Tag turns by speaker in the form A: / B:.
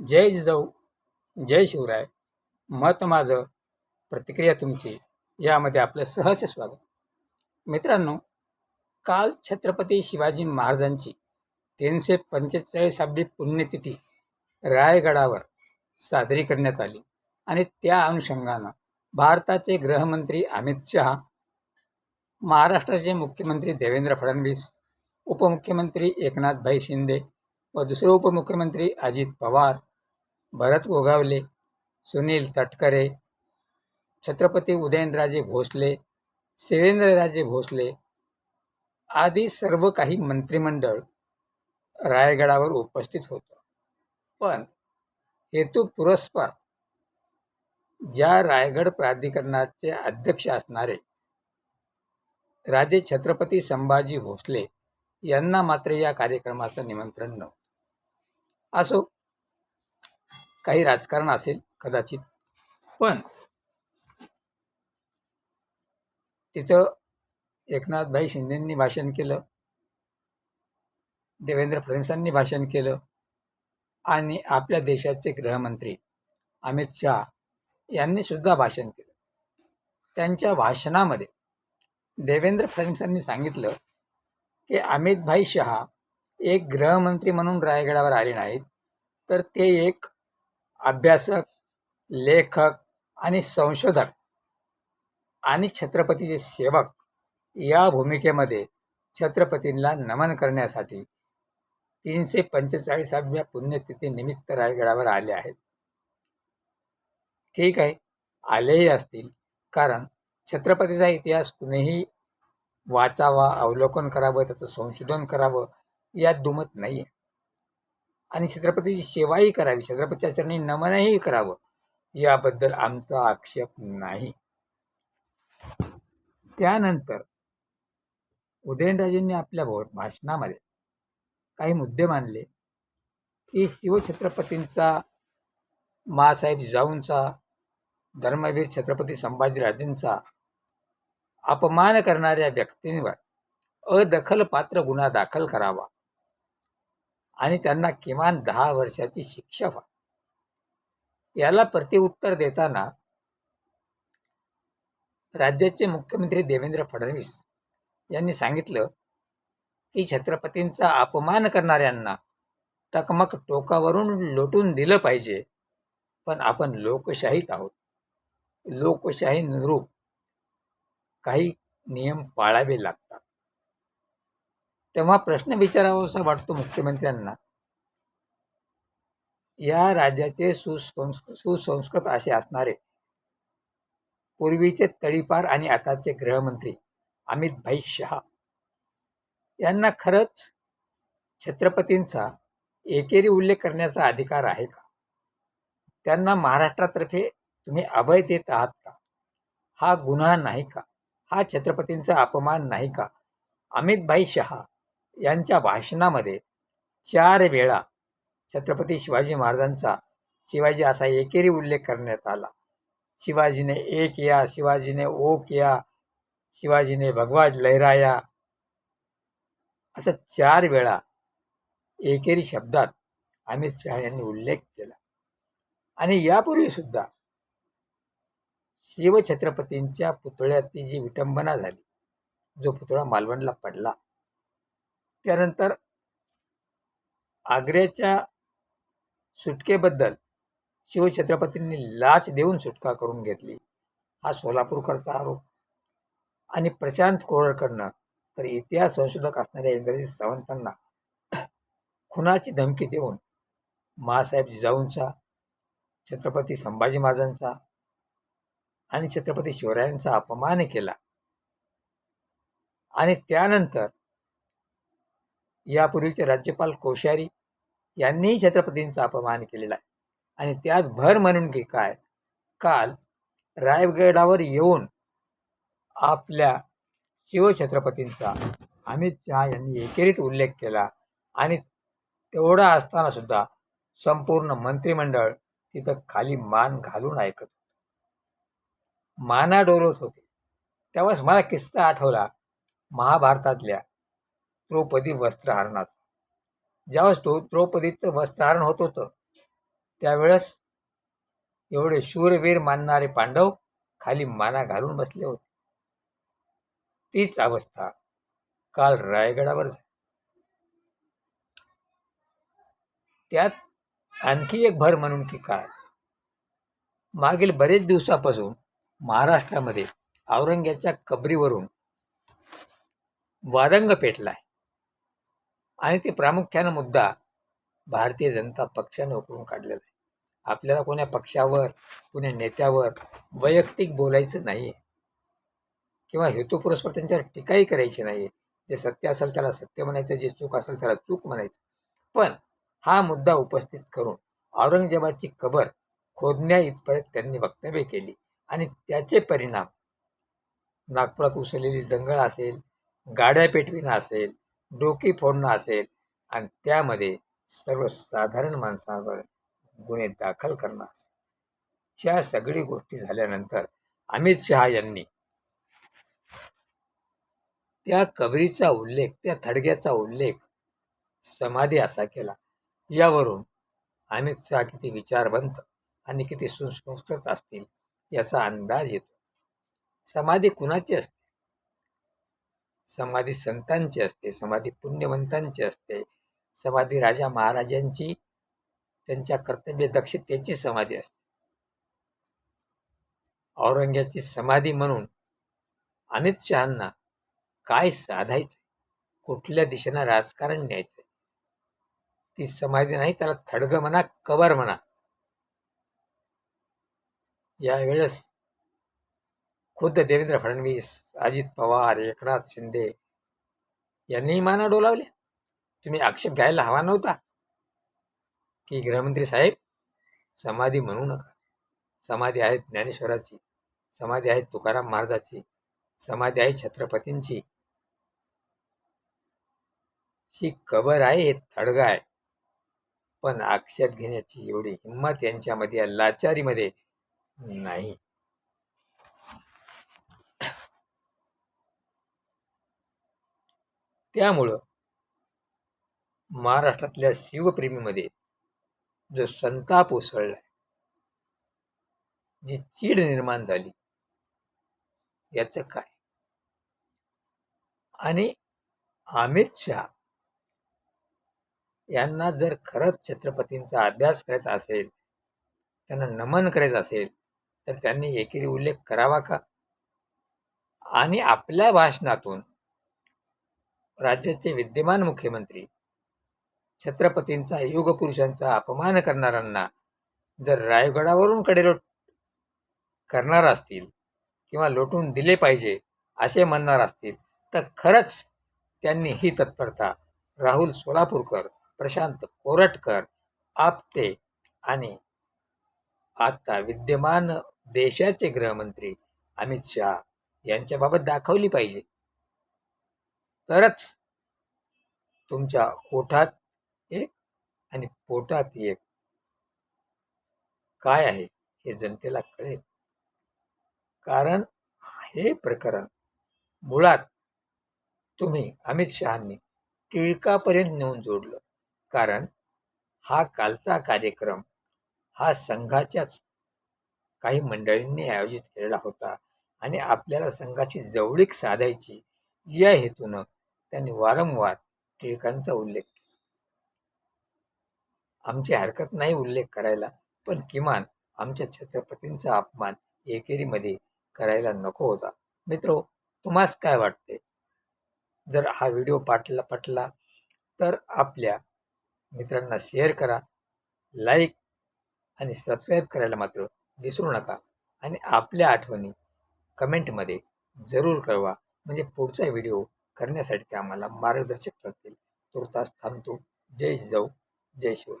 A: जय जिजाऊ जय शिवराय. मत माझं प्रतिक्रिया तुमची यामध्ये आपलं सहर्ष स्वागत. मित्रांनो काल छत्रपती शिवाजी महाराजांची तीनशे पंचेचाळीसावी पुण्यतिथी रायगडावर साजरी करण्यात आली आणि त्या अनुषंगानं भारताचे गृहमंत्री अमित शहा महाराष्ट्राचे मुख्यमंत्री देवेंद्र फडणवीस उपमुख्यमंत्री एकनाथभाई शिंदे व दुसरे उपमुख्यमंत्री अजित पवार भरत गोगावले सुनील तटकरे छत्रपती उदयनराजे भोसले शिवेंद्रराजे भोसले आदी सर्व काही मंत्रिमंडळ रायगडावर उपस्थित होतं. पण हेतू पुरस्पर ज्या रायगड प्राधिकरणाचे अध्यक्ष असणारे राजे छत्रपती संभाजी भोसले यांना मात्र या कार्यक्रमाचं निमंत्रण नव्हतं. असो काही राजकारण असेल कदाचित. पण तिथं एकनाथभाई शिंदेंनी भाषण केलं. देवेंद्र फडणवीसांनी भाषण केलं. आणि आपल्या देशाचे गृहमंत्री अमित शहा यांनी सुद्धा भाषण केलं. त्यांच्या भाषणामध्ये देवेंद्र फडणवीसांनी सांगितलं की अमितभाई शहा एक गृहमंत्री म्हणून रायगडावर आले नाहीत. तर ते एक अभ्यासक लेखक आणि संशोधक आणि छत्रपतीचे सेवक या भूमिकेमध्ये छत्रपतींना नमन करण्यासाठी तीनशे पंचेचाळीसाव्या पुण्यतिथीनिमित्त रायगडावर आले आहेत. ठीक आहे आलेही असतील कारण छत्रपतीचा इतिहास कुणीही वाचावा अवलोकन करावं त्याचं संशोधन करावं यात दुमत नाही आहे आणि छत्रपतीची सेवाही करावी. छत्रपतीच्या चरणी नमनही करावं. याबद्दल आमचा आक्षेप नाही. त्यानंतर उदयनराजेंनी आपल्या भो भाषणामध्ये काही मुद्दे मांडले की शिवछत्रपतींचा मासाहेब जिजाऊंचा धर्मवीर छत्रपती संभाजीराजेंचा अपमान करणाऱ्या व्यक्तींवर अदखलपात्र गुन्हा दाखल करावा. आणि त्यांना किमान दहा वर्षाची शिक्षा व्हा. याला प्रतिउत्तर देताना राज्याचे मुख्यमंत्री देवेंद्र फडणवीस यांनी सांगितलं की छत्रपतींचा अपमान करणाऱ्यांना टकमक टोकावरून लोटून दिलं पाहिजे पण आपण लोकशाहीत आहोत. लोकशाही अनुरूप काही नियम पाळावे लागतात. तेव्हा प्रश्न विचारावासा वाटतो मुख्यमंत्र्यांना. या राज्याचे सुसंस् सुसंस्कृत असे असणारे पूर्वीचे तळीपार आणि आताचे गृहमंत्री अमित भाई शहा यांना खरंच छत्रपतींचा एकेरी उल्लेख करण्याचा अधिकार आहे का? त्यांना महाराष्ट्रातर्फे तुम्ही अभय देत आहात का? हा गुन्हा नाही का? हा छत्रपतींचा अपमान नाही का? अमित भाई शहा यांच्या भाषणामध्ये चार वेळा छत्रपती शिवाजी महाराजांचा शिवाजी असा एकेरी उल्लेख करण्यात आला. शिवाजीने एक या शिवाजीने ओक या शिवाजीने भगवाज लहराया असं चार वेळा एकेरी शब्दात अमित शहा यांनी उल्लेख केला. आणि यापूर्वीसुद्धा शिवछत्रपतींच्या पुतळ्याची जी विटंबना झाली जो पुतळा मालवणला पडला त्यानंतर आग्र्याच्या सुटकेबद्दल शिवछत्रपतींनी लाच देऊन सुटका करून घेतली. हा सोलापूरकरचा आरोप. आणि प्रशांत कोरडकडनं तर इतिहास संशोधक असणाऱ्या इंग्रजी सावंतांना खुनाची धमकी देऊन महासाहेब जिजाऊंचा छत्रपती संभाजी महाराजांचा आणि छत्रपती शिवरायांचा अपमान केला. आणि त्यानंतर यापूर्वीचे राज्यपाल कोश्यारी यांनीही छत्रपतींचा अपमान केलेला आहे. आणि त्यात भर म्हणून की काय? काल रायगडावर येऊन आपल्या शिवछत्रपतींचा अमित शहा यांनी एकेरीत उल्लेख केला आणि तेवढा असताना सुद्धा संपूर्ण मंत्रिमंडळ तिथं खाली मान घालून ऐकत माना डोलत होते. तेव्हाच मला किस्सा आठवला. महाभारतातल्या द्रौपदी वस्त्रहरणाचं. ज्यावेळेस तो द्रौपदीचं वस्त्रहरण होत होतं त्यावेळेस एवढे शूरवीर मानणारे पांडव खाली माना घालून बसले होते. तीच अवस्था काल रायगडावर झाली. त्यात आणखी एक भर म्हणून की काय मागील बरेच दिवसापासून महाराष्ट्रामध्ये औरंग्याच्या कबरीवरून वादंग आहे आणि ते प्रामुख्यानं मुद्दा भारतीय जनता पक्षाने उकळून काढलेला आहे. आपल्याला कोण्या पक्षावर कोण्या नेत्यावर वैयक्तिक बोलायचं नाही आहे किंवा हेतुपुरस्पर त्यांच्यावर टीकाही करायची नाही आहे जे सत्य असेल त्याला सत्य म्हणायचं जे चूक असेल त्याला चूक म्हणायचं. पण हा मुद्दा उपस्थित करून औरंगजेबाची कबर खोदण्या इथपर्यंत त्यांनी वक्तव्य केली. आणि त्याचे परिणाम नागपुरात उसळलेली दंगल असेल गाड्या पेटविणं असेल डोकी फोडणं असेल आणि त्यामध्ये सर्वसाधारण माणसांवर गुन्हे दाखल करणं असेल. ह्या सगळी गोष्टी झाल्यानंतर अमित शहा यांनी त्या कबरीचा उल्लेख त्या थडग्याचा उल्लेख समाधी असा केला यावरून अमित शहा किती विचारवंत आणि किती सुसंस्कृत असतील याचा अंदाज येतो. समाधी कुणाची असते? समाधी संतांची असते समाधी पुण्यवंतांची असते समाधी राजा महाराजांची त्यांच्या कर्तव्य दक्षतेची समाधी असते. औरंग्याची समाधी म्हणून अमित शहांना काय साधायचं कुठल्या दिशेनं राजकारण न्यायचं ती समाधी नाही त्याला थडग म्हणा कबर म्हणा. यावेळेस खुद्द देवेंद्र फडणवीस अजित पवार एकनाथ शिंदे यांनीही माना डोलावल्या. तुम्ही आक्षेप घ्यायला हवा नव्हता की गृहमंत्री साहेब समाधी म्हणू नका. समाधी आहे ज्ञानेश्वराची समाधी आहे तुकाराम महाराजाची समाधी आहे छत्रपतींची. शी कबर आहे हे थडगा आहे. पण आक्षेप घेण्याची एवढी हिंमत यांच्यामध्ये लाचारीमध्ये नाही. त्यामुळं महाराष्ट्रातल्या शिवप्रेमीमध्ये जो संताप उसळलाय जी चीड निर्माण झाली याचं काय? आणि अमित शहा यांना जर खरंच छत्रपतींचा अभ्यास करायचा असेल त्यांना नमन करायचं असेल तर त्यांनी एकेरी उल्लेख करावा का? आणि आपल्या भाषणातून राज्याचे विद्यमान मुख्यमंत्री छत्रपतींचा युगपुरुषांचा अपमान करणाऱ्यांना जर रायगडावरून कडेलोट करणार असतील किंवा लोटून दिले पाहिजे असे म्हणणार असतील तर खरंच त्यांनी ही तत्परता राहुल सोलापूरकर प्रशांत कोरटकर आपटे आणि आता विद्यमान देशाचे गृहमंत्री अमित शहा यांच्याबाबत दाखवली पाहिजे. तरच तुमच्या ओठात एक आणि पोटात एक. काय आहे हे जनतेला कळेल. कारण हे प्रकरण मुळात तुम्ही अमित शहांनी टिळकापर्यंत नेऊन जोडलं. कारण हा कालचा कार्यक्रम हा संघाच्याच काही मंडळींनी आयोजित केलेला होता आणि आपल्याला संघाची जवळीक साधायची या हेतूनं त्यांनी वारंवार टिळकांचा उल्लेख केला. आमची हरकत नाही उल्लेख करायला पण किमान आमच्या छत्रपतींचा अपमान एकेरीमध्ये करायला नको होता. मित्रो तुम्हास काय वाटते? जर हा व्हिडिओ पाटला पटला तर आपल्या मित्रांना शेअर करा लाईक आणि सबस्क्राईब करायला मात्र विसरू नका आणि आपल्या आठवणी कमेंटमध्ये जरूर कळवा. म्हणजे पुढचा व्हिडिओ करण्यासाठी ते आम्हाला मार्गदर्शक करतील. तुर्तास थांबतो. जय जाऊ. जय शिव